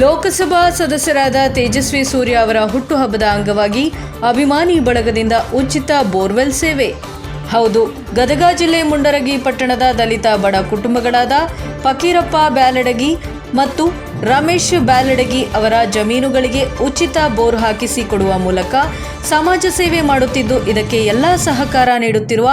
ಲೋಕಸಭಾ ಸದಸ್ಯರಾದ ತೇಜಸ್ವಿ ಸೂರ್ಯ ಅವರ ಹುಟ್ಟುಹಬ್ಬದ ಅಂಗವಾಗಿ ಅಭಿಮಾನಿ ಬಳಗದಿಂದ ಉಚಿತ ಬೋರ್ವೆಲ್ ಸೇವೆ. ಹೌದು, ಗದಗ ಜಿಲ್ಲೆ ಮುಂಡರಗಿ ಪಟ್ಟಣದ ದಲಿತ ಬಡ ಕುಟುಂಬಗಳಾದ ಫಕೀರಪ್ಪ ಬ್ಯಾಲಡಗಿ ಮತ್ತು ರಮೇಶ್ ಬ್ಯಾಲಡಗಿ ಅವರ ಜಮೀನುಗಳಿಗೆ ಉಚಿತ ಬೋರ್ ಹಾಕಿಸಿ ಕೊಡುವ ಮೂಲಕ ಸಮಾಜ ಸೇವೆ ಮಾಡುತ್ತಿದ್ದು ಇದಕ್ಕೆ ಎಲ್ಲ ಸಹಕಾರ ನೀಡುತ್ತಿರುವ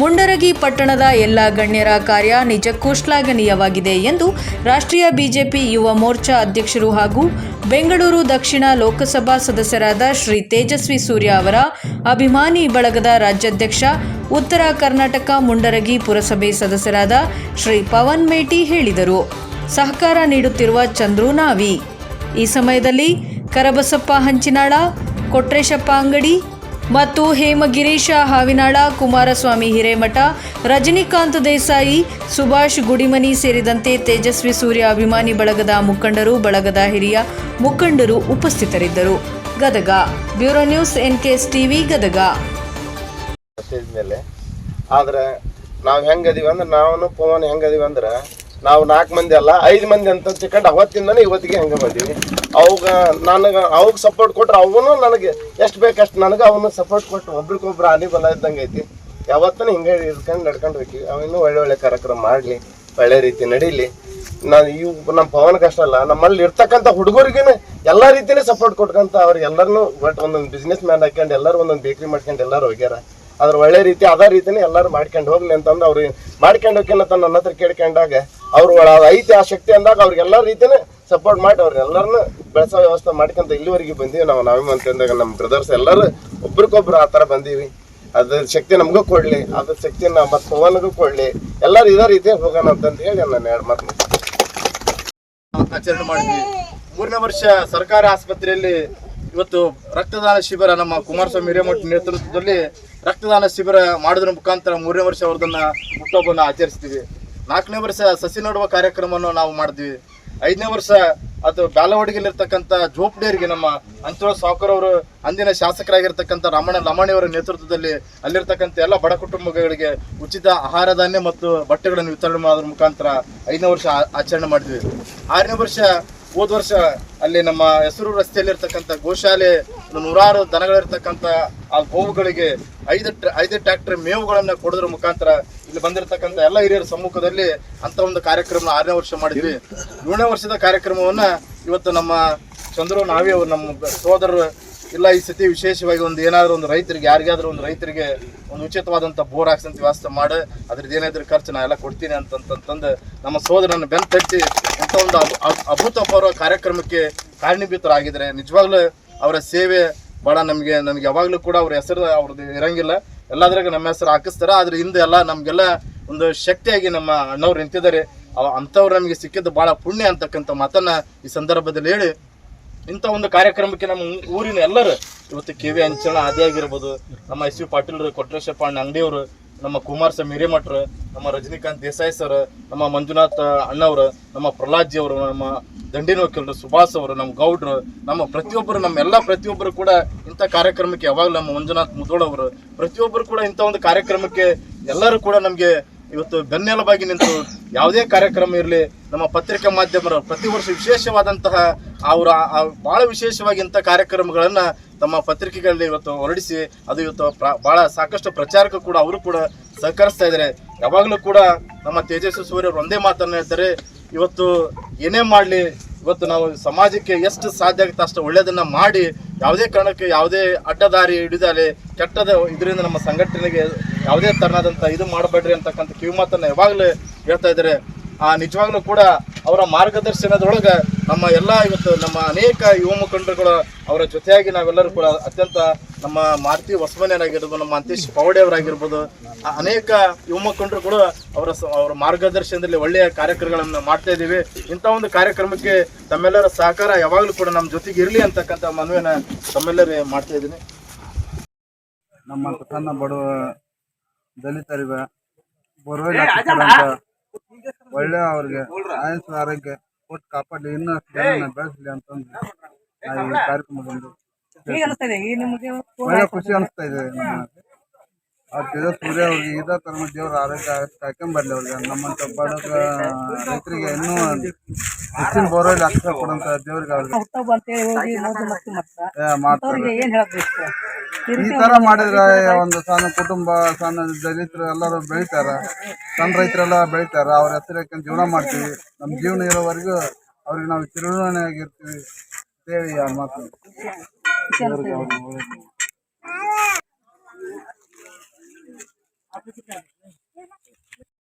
ಮುಂಡರಗಿ ಪಟ್ಟಣದ ಎಲ್ಲ ಗಣ್ಯರ ಕಾರ್ಯ ನಿಜಕ್ಕೂ ಶ್ಲಾಘನೀಯವಾಗಿದೆ ಎಂದು ರಾಷ್ಟ್ರೀಯ ಬಿಜೆಪಿ ಯುವ ಮೋರ್ಚಾ ಅಧ್ಯಕ್ಷರು ಹಾಗೂ ಬೆಂಗಳೂರು ದಕ್ಷಿಣ ಲೋಕಸಭಾ ಸದಸ್ಯರಾದ ಶ್ರೀ ತೇಜಸ್ವಿ ಸೂರ್ಯ ಅವರ ಅಭಿಮಾನಿ ಬಳಗದ ರಾಜ್ಯಾಧ್ಯಕ್ಷ, ಉತ್ತರ ಕರ್ನಾಟಕ ಮುಂಡರಗಿ ಪುರಸಭೆ ಸದಸ್ಯರಾದ ಶ್ರೀ ಪವನ್ ಮೇಟಿ ಹೇಳಿದರು. ಸಹಕಾರ ನೀಡುತ್ತಿರುವ ಚಂದ್ರು ನಾವಿ. ಈ ಸಮಯದಲ್ಲಿ ಕರಬಸಪ್ಪ ಹಂಚಿನಾಳ, ಕೊಟ್ರೇಶಪ್ಪ ಅಂಗಡಿ ಮತ್ತು ಹೇಮಗಿರೀಶ, ಹಾವಿನಾಳ, ಕುಮಾರಸ್ವಾಮಿ ಹಿರೇಮಠ, ರಜನಿಕಾಂತ್ ದೇಸಾಯಿ, ಸುಭಾಷ್ ಗುಡಿಮನಿ ಸೇರಿದಂತೆ ತೇಜಸ್ವಿ ಸೂರ್ಯ ಅಭಿಮಾನಿ ಬಳಗದ ಮುಖಂಡರು, ಬಳಗದ ಹಿರಿಯ ಮುಖಂಡರು ಉಪಸ್ಥಿತರಿದ್ದರು. Gadag, bureau news N NKS TV, Gadag. ಆದ್ರೆ ನಾವು ಹೆಂಗದೀವಿ ಅಂದ್ರೆ ನಾವು ಪವನ್ ಹೆಂಗದೀವಿ ಅಂದ್ರೆ ನಾವು ನಾಲ್ಕು ಮಂದಿ ಅಲ್ಲ, ಐದು ಮಂದಿ ಅಂತ ಚಿಕ್ಕಂಡು ಅವತ್ತಿಂದನೇ ಇವತ್ತಿಗೆ ಹೆಂಗೆ ಬಂದೀವಿ. ಅವಾಗ ನನಗೆ ಅವಾಗ ಸಪೋರ್ಟ್ ಕೊಟ್ರೆ ಅವನು ನನಗೆ ಎಷ್ಟು ಬೇಕಷ್ಟು ನನಗೆ ಅವನು ಸಪೋರ್ಟ್ ಕೊಟ್ಟು ಒಬ್ರಿಗೊಬ್ರು ಆನಿ ಬಲ ಇದ್ದಂಗೆ ಐತಿ. ಯಾವತ್ತೂ ಹಿಂಗೆ ಇರ್ಕೊಂಡು ನಡ್ಕೊಂಡು ಹೋಗ್ತೀವಿ ಅವನು ಒಳ್ಳೆ ಒಳ್ಳೆ ಕಾರ್ಯಕ್ರಮ ಮಾಡಲಿ, ಒಳ್ಳೆ ರೀತಿ ನಡೀಲಿ. ನಾನು ಈ ನಮ್ಮ ಪವನ್ ಕಷ್ಟ ಅಲ್ಲ, ನಮ್ಮಲ್ಲಿ ಇರ್ತಕ್ಕಂಥ ಹುಡುಗರಿಗೇನೆ ಎಲ್ಲ ರೀತಿಯೇ ಸಪೋರ್ಟ್ ಕೊಟ್ಕೊಂತ ಅವ್ರು ಬಟ್ ಒಂದೊಂದು ಬಿಸ್ನೆಸ್ ಮ್ಯಾನ್ ಹಾಕೊಂಡು ಎಲ್ಲರೂ ಒಂದೊಂದು ಬೇಕ್ರಿ ಮಾಡ್ಕೊಂಡು ಎಲ್ಲರೂ ಹೋಗ್ಯಾರ. ಅದ್ರ ಒಳ್ಳೆ ರೀತಿ ಅದ ರೀತಿನೇ ಎಲ್ಲರೂ ಮಾಡ್ಕೊಂಡು ಹೋಗ್ಲಿ ಅಂತಂದ್ರೆ ಅವ್ರಿಗೆ ಮಾಡ್ಕೊಂಡು ಹೋಗ್ಯಾನ ನನ್ನ ಹತ್ರ ಕೇಳ್ಕೊಂಡಾಗ ಅವ್ರು ಒಳ ಐತಿ ಆ ಶಕ್ತಿ ಅಂದಾಗ ಅವ್ರಿಗೆಲ್ಲ ರೀತಿನೇ ಸಪೋರ್ಟ್ ಮಾಡಿ ಅವ್ರೆಲ್ಲರನ್ನು ಬೆಳೆಸೋ ವ್ಯವಸ್ಥೆ ಮಾಡ್ಕೊಂತ ಇಲ್ಲಿವರೆಗೆ ಬಂದೀವಿ. ನಾವು ನಾವೇ ಅಂತಂದಾಗ ನಮ್ಮ ಬ್ರದರ್ಸ್ ಎಲ್ಲರೂ ಒಬ್ರಿಗೊಬ್ರು ಆ ಥರ ಬಂದೀವಿ. ಅದ್ರ ಶಕ್ತಿ ನಮಗೂ ಕೊಡಲಿ, ಅದ್ರ ಶಕ್ತಿ ನಮ್ಮ ಮತ್ತೆ ಪವನ್ಗೂ ಕೊಡ್ಲಿ. ಎಲ್ಲರೂ ಇದೇ ರೀತಿ ಹೋಗೋಣ ಅಂತಂದು ಹೇಳಿ ನಾನು ಎರಡು ಮಾತು ಆಚರಣೆ ಮಾಡಿದ್ವಿ. ಮೂರನೇ ವರ್ಷ ಸರ್ಕಾರಿ ಆಸ್ಪತ್ರೆಯಲ್ಲಿ ಇವತ್ತು ರಕ್ತದಾನ ಶಿಬಿರ ನಮ್ಮ ಕುಮಾರಸ್ವಾಮಿ ಹಿರೇಮಠ ನೇತೃತ್ವದಲ್ಲಿ ರಕ್ತದಾನ ಶಿಬಿರ ಮಾಡಿದ್ರ ಮುಖಾಂತರ ಮೂರನೇ ವರ್ಷ ಅವ್ರದನ್ನ ಹುಟ್ಟೊಬ್ಬನ ಆಚರಿಸ್ತೀವಿ. ನಾಲ್ಕನೇ ವರ್ಷ ಸಸಿ ನೆಡುವ ಕಾರ್ಯಕ್ರಮವನ್ನು ನಾವು ಮಾಡಿದ್ವಿ ಐದನೇ ವರ್ಷ ಅದು ಬ್ಯಾಲವಾಡಿಗೆಲ್ಲಿರ್ತಕ್ಕಂಥ ಜೋಪಡಿಯರಿಗೆ ನಮ್ಮ ಅಂಚೋಳ ಸಾವ್ಕರ್ ಅವರು ಅಂದಿನ ಶಾಸಕರಾಗಿರ್ತಕ್ಕಂಥ ರಾಮಣ್ಣ ಲಮಾಣಿಯವರ ನೇತೃತ್ವದಲ್ಲಿ ಅಲ್ಲಿರ್ತಕ್ಕಂಥ ಎಲ್ಲ ಬಡ ಕುಟುಂಬಗಳಿಗೆ ಉಚಿತ ಆಹಾರ ಧಾನ್ಯ ಮತ್ತು ಬಟ್ಟೆಗಳನ್ನು ವಿತರಣೆ ಮಾಡೋದ್ರ ಮುಖಾಂತರ ಐದನೇ ವರ್ಷ ಆಚರಣೆ ಮಾಡಿದ್ವಿ. ಆರನೇ ವರ್ಷ ಹೋದ ವರ್ಷ ಅಲ್ಲಿ ನಮ್ಮ ಹೆಸರು ರಸ್ತೆಯಲ್ಲಿರ್ತಕ್ಕಂಥ ಗೋಶಾಲೆ ನೂರಾರು ದನಗಳಿರ್ತಕ್ಕಂಥ ಆ ಗೋವುಗಳಿಗೆ ಐದು ಐದು ಟ್ರ್ಯಾಕ್ಟರ್ ಮೇವುಗಳನ್ನ ಕೊಡೋದ್ರ ಮುಖಾಂತರ ಇಲ್ಲಿ ಬಂದಿರತಕ್ಕಂಥ ಎಲ್ಲ ಹಿರಿಯರ ಸಮ್ಮುಖದಲ್ಲಿ ಅಂತ ಒಂದು ಕಾರ್ಯಕ್ರಮ ಆರನೇ ವರ್ಷ ಮಾಡಿದ್ವಿ. ಏಳನೇ ವರ್ಷದ ಕಾರ್ಯಕ್ರಮವನ್ನ ಇವತ್ತು ನಮ್ಮ ಚಂದ್ರು ನಾವೇ ಅವ್ರು ನಮ್ಮ ಸೋದರರು ಇಲ್ಲ ಈ ಸತಿ ವಿಶೇಷವಾಗಿ ಒಂದು ಏನಾದರೂ ಒಂದು ರೈತರಿಗೆ, ಯಾರಿಗಾದ್ರೂ ಒಂದು ರೈತರಿಗೆ ಒಂದು ಉಚಿತವಾದಂಥ ಬೋರ್ ಹಾಕ್ಸಂತ ವ್ಯವಸ್ಥೆ ಮಾಡಿ, ಅದ್ರದ್ದು ಏನಾದ್ರೂ ಖರ್ಚು ನಾ ಎಲ್ಲ ಕೊಡ್ತೀನಿ ಅಂತಂತಂದು ನಮ್ಮ ಸೋದರನ ಬೆನ್ ತಟ್ಟಿ ಇಂಥ ಒಂದು ಅಭು- ಅಭು- ಅಭೂತಪೂರ್ವ ಕಾರ್ಯಕ್ರಮಕ್ಕೆ ಕಾರಣೀಭೂತರಾಗಿದ್ದಾರೆ ನಿಜವಾಗ್ಲೂ ಅವರ ಸೇವೆ ಭಾಳ ನಮಗೆ, ನಮ್ಗೆ ಯಾವಾಗಲೂ ಕೂಡ ಅವ್ರ ಹೆಸರು ಅವ್ರದ್ದು ಇರಂಗಿಲ್ಲ. ಎಲ್ಲದ್ರಾಗ ನಮ್ಮ ಹೆಸರು ಹಾಕಿಸ್ತಾರೆ. ಆದ್ರೆ ಹಿಂದೆ ಎಲ್ಲ ನಮಗೆಲ್ಲ ಒಂದು ಶಕ್ತಿಯಾಗಿ ನಮ್ಮ ಅಣ್ಣವ್ರು ನಿಂತಿದ್ದಾರೆ. ಅಂಥವ್ರು ನಮಗೆ ಸಿಕ್ಕಿದ್ದು ಭಾಳ ಪುಣ್ಯ ಅಂತಕ್ಕಂಥ ಮಾತನ್ನ ಈ ಸಂದರ್ಭದಲ್ಲಿ ಹೇಳಿ, ಇಂಥ ಒಂದು ಕಾರ್ಯಕ್ರಮಕ್ಕೆ ನಮ್ಮ ಊರಿನ ಎಲ್ಲರೂ, ಇವತ್ತು ಕೆ ವಿ ಅಂಚಣ ಆದಿಯಾಗಿರ್ಬೋದು, ನಮ್ಮ ಎಸ್ ವಿ ಪಾಟೀಲ್ರು, ಕೊಟ್ರೇಶಪ್ಪ ಅಣ್ಣ ಅಂಗಡಿಯವರು ನಮ್ಮ ಕುಮಾರ್ ಸ್ವಾಮಿ ಹಿರೇಮಠರು, ನಮ್ಮ ರಜನಿಕಾಂತ್ ದೇಸಾಯಿ ಸರ್, ನಮ್ಮ ಮಂಜುನಾಥ್ ಅಣ್ಣವರು, ನಮ್ಮ ಪ್ರಹ್ಲಾದ್ಜಿ ಅವರು, ನಮ್ಮ ದಂಡಿನ ವಕೀಲರು ಸುಭಾಷ್ ಅವರು, ನಮ್ಮ ಗೌಡ್ರು, ನಮ್ಮ ಪ್ರತಿಯೊಬ್ಬರು, ನಮ್ಮ ಎಲ್ಲ ಪ್ರತಿಯೊಬ್ಬರು ಕೂಡ ಇಂಥ ಕಾರ್ಯಕ್ರಮಕ್ಕೆ ಯಾವಾಗಲೂ ನಮ್ಮ ಮಂಜುನಾಥ್ ಮುದೋಳ್ ಅವರು, ಪ್ರತಿಯೊಬ್ಬರು ಕೂಡ ಇಂಥ ಒಂದು ಕಾರ್ಯಕ್ರಮಕ್ಕೆ ಎಲ್ಲರೂ ಕೂಡ ನಮಗೆ ಇವತ್ತು ಬೆನ್ನೆಲುಬಾಗಿ ನಿಂತು ಯಾವುದೇ ಕಾರ್ಯಕ್ರಮ ಇರಲಿ, ನಮ್ಮ ಪತ್ರಿಕಾ ಮಾಧ್ಯಮರು ಪ್ರತಿ ವರ್ಷ ವಿಶೇಷವಾದಂತಹ ಅವರ ಭಾಳ ವಿಶೇಷವಾಗಿ ಇಂಥ ಕಾರ್ಯಕ್ರಮಗಳನ್ನ ತಮ್ಮ ಪತ್ರಿಕೆಗಳಲ್ಲಿ ಇವತ್ತು ಹೊರಡಿಸಿ, ಅದು ಇವತ್ತು ಬಹಳ ಸಾಕಷ್ಟು ಪ್ರಚಾರಕ್ಕೆ ಕೂಡ ಅವರು ಕೂಡ ಸಹಕರಿಸ್ತಾ ಇದ್ದಾರೆ. ಯಾವಾಗಲೂ ಕೂಡ ನಮ್ಮ ತೇಜಸ್ವಿ ಸೂರ್ಯ ಅವರು ಒಂದೇ ಮಾತನ್ನು ಹೇಳ್ತಾರೆ, ಇವತ್ತು ಏನೇ ಮಾಡಲಿ, ಇವತ್ತು ನಾವು ಸಮಾಜಕ್ಕೆ ಎಷ್ಟು ಸಾಧ್ಯ ಆಗುತ್ತೆ ಅಷ್ಟು ಒಳ್ಳೆಯದನ್ನು ಮಾಡಿ, ಯಾವುದೇ ಕಾರಣಕ್ಕೆ ಯಾವುದೇ ಅಡ್ಡದಾರಿ ಹಿಡಿದಾಲೆ, ಕೆಟ್ಟದ ಇದರಿಂದ ನಮ್ಮ ಸಂಘಟನೆಗೆ ಯಾವುದೇ ತರನಾದಂಥ ಇದು ಮಾಡಬೇಡ್ರಿ ಅಂತಕ್ಕಂಥ ಕಿವಿ ಮಾತನ್ನು ಯಾವಾಗಲೂ ಹೇಳ್ತಾ ಇದ್ದಾರೆ. ಆ ನಿಜವಾಗ್ಲೂ ಕೂಡ ಅವರ ಮಾರ್ಗದರ್ಶನದೊಳಗೆ ನಮ್ಮ ಎಲ್ಲ ಇವತ್ತು ನಮ್ಮ ಅನೇಕ ಯುವ ಮುಖಂಡರುಗಳು ಅವರ ಜೊತೆಯಾಗಿ ನಾವೆಲ್ಲರೂ ಕೂಡ ಅತ್ಯಂತ ನಮ್ಮ ಮಾರುತಿ ಹೊಸಮನೇನಾಗಿರ್ಬೋದು ನಮ್ಮ ಅಂತೀಶ್ ಪೌಡೆ ಅವರಾಗಿರ್ಬೋದು ಆ ಅನೇಕ ಯುವ ಮುಖಂಡರು ಕೂಡ ಅವರ ಸ- ಅವರ ಮಾರ್ಗದರ್ಶನದಲ್ಲಿ ಒಳ್ಳೆಯ ಕಾರ್ಯಕ್ರಮಗಳನ್ನು ಮಾಡ್ತಾ ಇದ್ದೀವಿ. ಇಂಥ ಒಂದು ಕಾರ್ಯಕ್ರಮಕ್ಕೆ ತಮ್ಮೆಲ್ಲರ ಸಹಕಾರ ಯಾವಾಗಲೂ ಕೂಡ ನಮ್ಮ ಜೊತೆಗೆ ಇರಲಿ ಅಂತಕ್ಕಂಥ ಮನವಿನ ತಮ್ಮೆಲ್ಲರೇ ಮಾಡ್ತಾ ಇದ್ದೀನಿ. ನಮ್ಮ ಸಣ್ಣ ಬಡವ ದಲಿತರಿವೆ ಬೋರ್ವೆಲ್ ಹಾಕಿಸ್ತಾರಂತ ಒಳ್ಳೆ ಅವ್ರಿಗೆ ಆಯಸ್ಸು ಆರೋಗ್ಯ ಕೊಟ್ಟು ಕಾಪಾಡಲಿ ಇನ್ನಷ್ಟು ಜನ ಬೆಳೆಸಲಿ ಅಂತಂದು ಈ ಕಾರ್ಯಕ್ರಮ ಬಂದು ಒಳ್ಳೆ ಖುಷಿ ಅನಿಸ್ತಾ ಇದೆ ತೇಜ ಸೂರ್ಯ ಅವ್ರಿಗೆ ಇದೇ ಥರ ದೇವ್ರ ಆರೋಗ್ಯ ಕಾಯ್ಕೊಂಬರ್ಲಿ ಅವ್ರಿಗೆ. ನಮ್ಮಂತ ಬಡಗ ರೈತರಿಗೆ ಇನ್ನೂ ಹೆಚ್ಚಿನ ಬೋರ್ವೆಲ್ ಹಾಕ್ಸ ಕೊಡಂತ ದೇವ್ರಿಗೆ ಅವ್ರಿಗೆ. ಮಾಡ್ತಾರ. ಈ ತರ ಮಾಡಿದ್ರೆ ಒಂದು ಸಣ್ಣ ಕುಟುಂಬ ಸಣ್ಣ ದಲಿತರು ಎಲ್ಲರೂ ಬೆಳಿತಾರ. ಸಣ್ಣ ರೈತರೆಲ್ಲ ಬೆಳಿತಾರ. ಅವ್ರ ಹೆಸರಕ್ಕೆ ಜೀವನ ಮಾಡ್ತೀವಿ. ನಮ್ಮ ಜೀವನ ಇರೋವರೆಗೂ ಅವ್ರಿಗೆ ನಾವು ಚಿರುಣೆ ಹೇಳಿ ಯಾರು ಮಾತು.